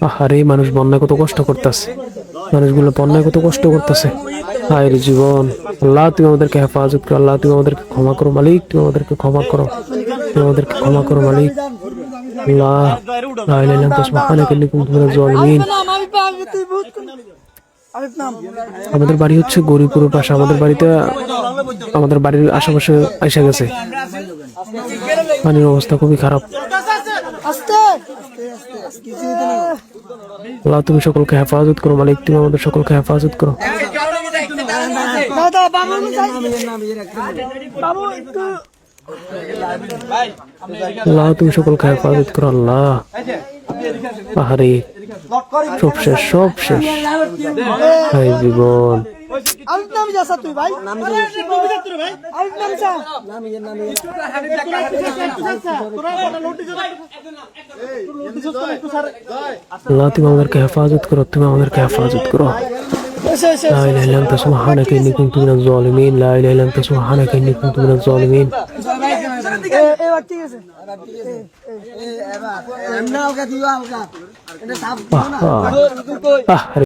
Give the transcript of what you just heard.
আহারে মানুষ বন্যায় কত কষ্ট করতেছে। মানুষগুলো বন্যায় কত কষ্ট করতেছে। হায়ের জীবন। আল্লাহ, তুমি আমাদেরকে হেফাজত করো। আল্লাহ, তুমি আমাদেরকে ক্ষমা করো। মালিক, তুমি আমাদেরকে ক্ষমা করো। তুমি আমাদেরকে ক্ষমা করো, মালিক। আমাদের বাড়ি হচ্ছে গরিপুরের পাশে। আমাদের বাড়িতে আমাদের বাড়ির আশেপাশে এসে গেছে। পানির অবস্থা খুবই খারাপ। আল্লাহ, তুমি সকলকে হেফাজত করো, মালিক, তুমি আমাদের সকলকে হেফাজত করো। আল্লাহ, তুমি সকলকে হেফাজত করো, আল্লাহ। আহারে, সব শেষ সব শেষ। জীবন। আরিফ নাম যাসা তুই ভাই নাম আরিফ নাম যা আল্লাহ তুমি আমাদেরকে হেফাজত করো তুমি আমাদেরকে হেফাজত করো এসে এসে لا إله إلا أنت سبحانك إني كنت من الظالمين لا إله إلا أنت سبحانك إني كنت من الظالمين এ